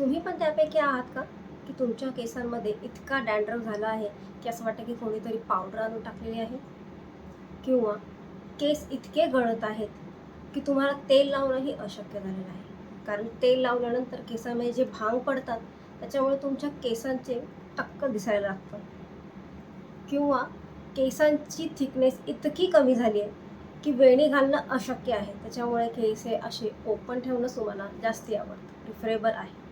तुम्ही पण त्यापैकी आहात का? की तुमच्या केसांमध्ये इतका डॅन्ड्रफ झाला आहे की असं वाटतं की कोणीतरी पावडर आणून टाकलेली आहे? किंवा केस इतके गळत आहेत की तुम्हाला तेल लावणंही अशक्य झालेलं आहे. कारण तेल लावल्यानंतर केसामध्ये जे भांग पडतात त्याच्यामुळे तुमच्या केसांचे टक्क दिसायला लागतं. किंवा केसांची थिकनेस इतकी कमी झाली आहे की वेणी घालणं अशक्य आहे. त्याच्यामुळे केस हे असे ओपन ठेवणंच तुम्हाला जास्ती आवडतं. प्रिफरेबल आहे.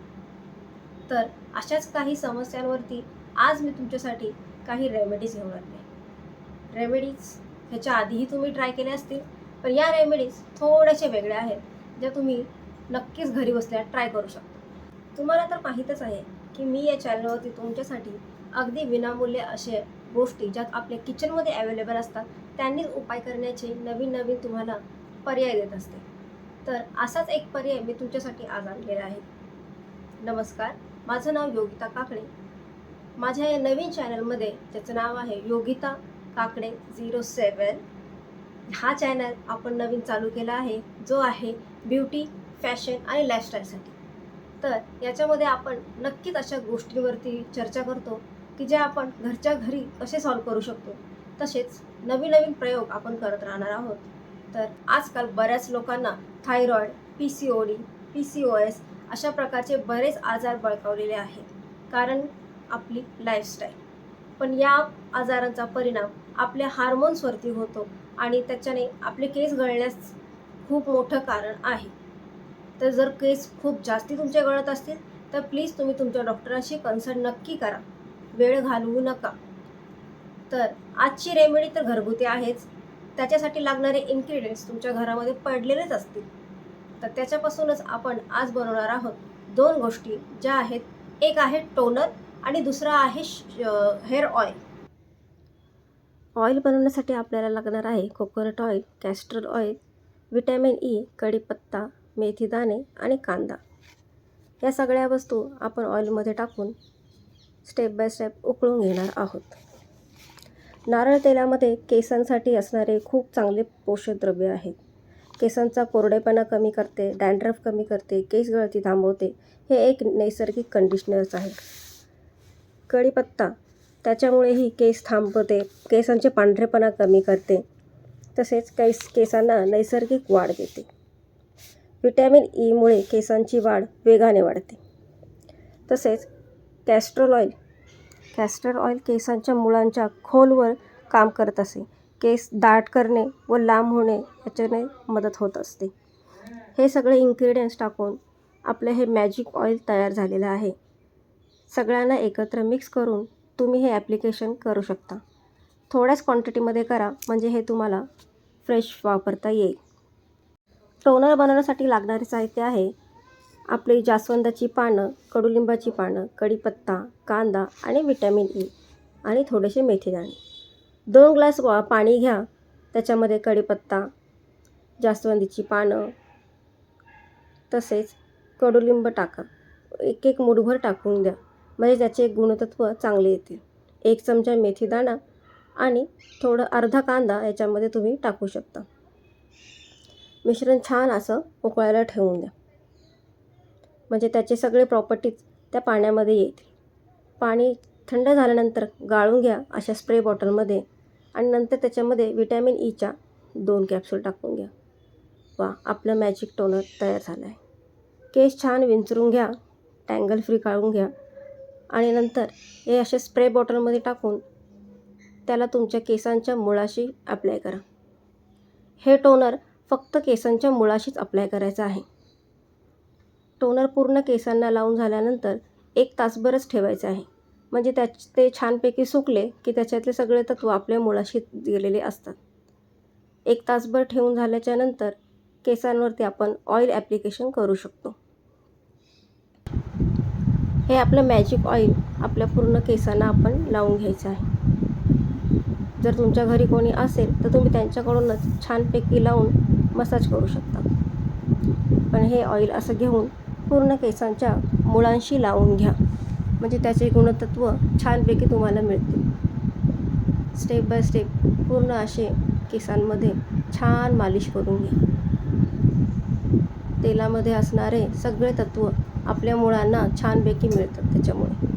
तर अशाच काही समस्यांवरती आज मी तुमच्यासाठी काही रेमेडीज घेऊन आले रेमेडीज ह्याच्या आधीही तुम्ही ट्राय केल्या असतील पण या रेमेडीज थोड्याशा वेगळ्या आहेत ज्या तुम्ही नक्कीच घरी बसल्या ट्राय करू शकता. तुम्हाला तर माहीतच आहे की मी या चॅनलवरती तुमच्यासाठी अगदी विनामूल्य असे गोष्टी ज्यात आपल्या किचनमध्ये अवेलेबल असतात त्यांनीच उपाय करण्याचे नवीन नवीन तुम्हाला पर्याय देत असते. तर असाच एक पर्याय मी तुमच्यासाठी आज आणलेला आहे. नमस्कार. माझं नाव योगिता काकडे. माझ्या या नवीन चॅनलमध्ये ज्याचं नाव आहे योगिता काकडे झिरो सेवन हा चॅनल आपण नवीन चालू केला आहे जो आहे ब्युटी फॅशन आणि लाईफस्टाईलसाठी. तर याच्यामध्ये आपण नक्कीच अशा गोष्टींवरती चर्चा करतो की ज्या आपण घरच्या घरी कसे सॉल्व करू शकतो. तसेच नवीन नवीन प्रयोग आपण करत राहणार आहोत. तर आजकाल बऱ्याच लोकांना thyroid P C O D P C O S अशा प्रकारचे बरेच आजार बळकावलेले आहेत. कारण आपली लाईफस्टाईल पण या आजारांचा परिणाम आपल्या हार्मोन्सवरती होतो आणि त्याच्याने आपले केस गळण्यास खूप मोठं कारण आहे. तर जर केस खूप जास्ती तुमचे गळत असतील तर प्लीज तुम्ही तुमच्या डॉक्टरांशी कन्सल्ट नक्की करा. वेळ घालवू नका. तर आजची रेमेडी तर घरगुती आहेच. त्याच्यासाठी लागणारे इन्ग्रेडियंट्स तुमच्या घरामध्ये पडलेलेच असतील. तर त्याच्यापासूनच आपण आज बनवणार आहोत दोन गोष्टी ज्या आहेत एक आहे टोनर आणि दुसरा आहे हेअर ऑइल. ऑइल बनवण्यासाठी आपल्याला लागणार आहे coconut oil castor oil vitamin E कढीपत्ता मेथीदाणे आणि कांदा. या सगळ्या वस्तू आपण ऑइलमध्ये टाकून स्टेप बाय स्टेप उकळून घेणार आहोत. नारळ तेलामध्ये केसांसाठी असणारे खूप चांगले पोषक द्रव्य आहेत. केसांचा कोरडेपणा कमी करते डॅन्ड्रफ कमी करते केस गळती थांबवते हे एक नैसर्गिक कंडिशनर्स आहे कढीपत्ता त्याच्यामुळेही केस थांबवते केसांचे पांढरेपणा कमी करते तसेच केस केसांना नैसर्गिक वाढ देते. विटॅमिन ईमुळे केसांची वाढ वेगाने वाढते. तसेच कॅस्ट्रोल ऑइल कॅस्टर ऑइल केसांच्या मुळांच्या खोलवर काम करत असे. केस दाट करणे व लांब होणे याच्याने मदत होत असते. हे सगळे इन्ग्रेडियंट्स टाकून आपलं हे मॅजिक ऑइल तयार झालेलं आहे. सगळ्यांना एकत्र मिक्स करून तुम्ही हे ॲप्लिकेशन करू शकता. थोड्याच क्वांटिटीमध्ये करा म्हणजे हे तुम्हाला फ्रेश वापरता येईल. टोनर बनवण्यासाठी लागणारे साहित्य आहे आपली जास्वंदाची पानं कडुलिंबाची पानं कढीपत्ता कांदा आणि विटॅमिन ई e आणि थोडेसे मेथीदाणे. दोन ग्लास वा पाणी घ्या. त्याच्यामध्ये कढीपत्ता जास्वंदीची पानं तसेच कडुलिंब टाका. एक एक मुठभर टाकून द्या. म्हणजे त्याचे गुणतत्व चांगले येतील. एक चमचा मेथीदाणा आणि थोडं अर्धा कांदा याच्यामध्ये तुम्ही टाकू शकता. मिश्रण छान असं उकळायला ठेवून द्या. म्हणजे त्याचे सगळे प्रॉपर्टीज त्या पाण्यामध्ये येतील. पाणी थंड झाल्यानंतर गाळून घ्या अशा स्प्रे बॉटलमध्ये आणि नंतर त्याच्यामध्ये विटॅमिन ईच्या e दोन कॅप्सूल टाकून घ्या. वा आपलं मॅजिक टोनर तयार झालं आहे केस छान विंचरून घ्या टँगल फ्री काढून घ्या. आणि नंतर हे असे स्प्रे बॉटलमध्ये टाकून त्याला तुमच्या केसांच्या मुळाशी अप्लाय करा. हे टोनर फक्त केसांच्या मुळाशीच अप्लाय करायचं आहे. टोनर पूर्ण केसांना लावून झाल्यानंतर एक तासभरच ठेवायचं आहे. म्हणजे त्या ते छानपैकी सुकले की त्याच्यातले सगळे तत्व आपल्या मुळाशी गेलेले असतात. एक तासभर ठेवून झाल्याच्यानंतर केसांवरती आपण ऑइल ॲप्लिकेशन करू शकतो. हे आपलं मॅजिक ऑइल आपल्या पूर्ण केसांना आपण लावून घ्यायचं आहे. जर तुमच्या घरी कोणी असेल तर तुम्ही त्यांच्याकडूनच छानपैकी लावून मसाज करू शकता. पण हे ऑइल असं घेऊन पूर्ण केसांच्या मुळांशी लावून घ्या. म्हणजे त्याचे गुणतत्व छानपैकी तुम्हाला मिळतील. स्टेप बाय स्टेप पूर्ण असे केसांमध्ये छान मालिश करून घ्या. तेलामध्ये असणारे सगळे तत्व आपल्या मुळांना छानपैकी मिळतात त्याच्यामुळे.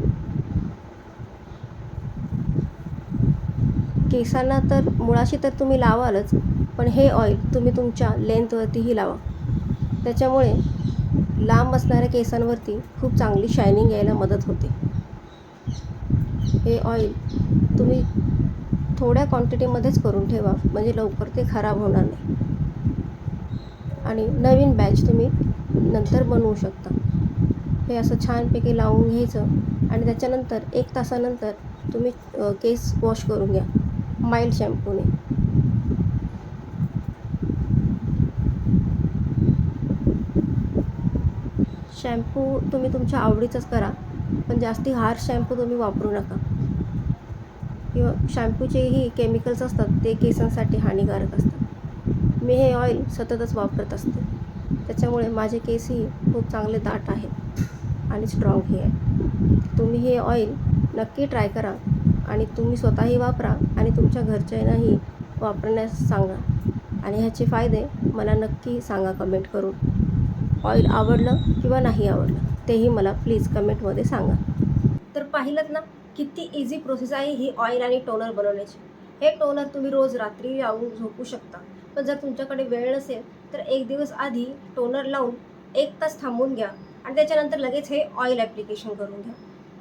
केसांना तर मुळाशी तर तुम्ही लावालच पण हे ऑइल तुम्ही तुमच्या लेंथवरतीही लावा. त्याच्यामुळे लांब असणाऱ्या केसांवरती खूप चांगली शायनिंग यायला मदत होते. हे ऑइल तुम्ही थोड्या क्वांटिटीमध्येच करून ठेवा म्हणजे लवकर ते खराब होणार नाही. आणि नवीन बॅच तुम्ही नंतर बनवू शकता. हे असं छानपैकी लावून घ्यायचं आणि त्याच्यानंतर एक तासानंतर तुम्ही केस वॉश करून घ्या. माइल्ड शॅम्पूने शॅम्पू तुम्ही तुमच्या आवडीचाच करा पण जास्ती हार्श शॅम्पू तुम्ही वापरू नका. किंवा शॅम्पूचेही केमिकल्स असतात ते केसांसाठी हानिकारक असतात. मी हे ऑइल सततच वापरत असते. त्याच्यामुळे माझे केसही खूप चांगले दाट आहेत आणि स्ट्रॉंगही आहे तुम्ही हे ऑइल नक्की ट्राय करा आणि तुम्ही स्वतःही वापरा आणि तुमच्या घरच्यांनाही वापरण्यास सांगा. आणि ह्याचे फायदे मला नक्की सांगा कमेंट करून. ऑइल आवडलं किंवा नाही आवडलं तेही मला प्लीज कमेंटमध्ये सांगा. तर पाहिलं ना किती इझी प्रोसेस आहे ही ऑइल आणि टोनर बनवण्याची. हे टोनर तुम्ही रोज रात्री लावून झोपू शकता. पण जर तुमच्याकडे वेळ नसेल तर एक दिवस आधी टोनर लावून एक तास थांबून घ्या आणि त्याच्यानंतर लगेच हे ऑइल ॲप्लिकेशन करून घ्या.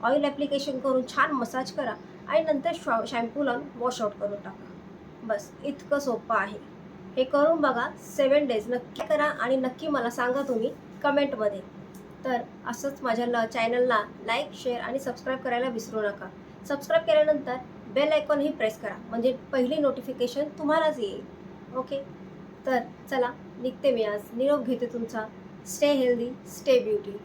ऑइल ॲप्लिकेशन करून छान मसाज करा आणि नंतर शॉ शॅम्पू लावून वॉश आउट करून टाका. बस इतकं सोपं आहे. हे करून बघा सेवन डेज नक्की करा आणि नक्की मला सांगा तुम्ही कमेंटमध्ये. तर असंच माझ्या ल चॅनलला लाईक शेअर आणि सबस्क्राईब करायला विसरू नका. सबस्क्राईब केल्यानंतर बेल आयकॉनही प्रेस करा. म्हणजे पहिली नोटिफिकेशन तुम्हालाच येईल. ओके तर चला निघते मी आज. निरोप घेते तुमचा. Stay healthy stay beauty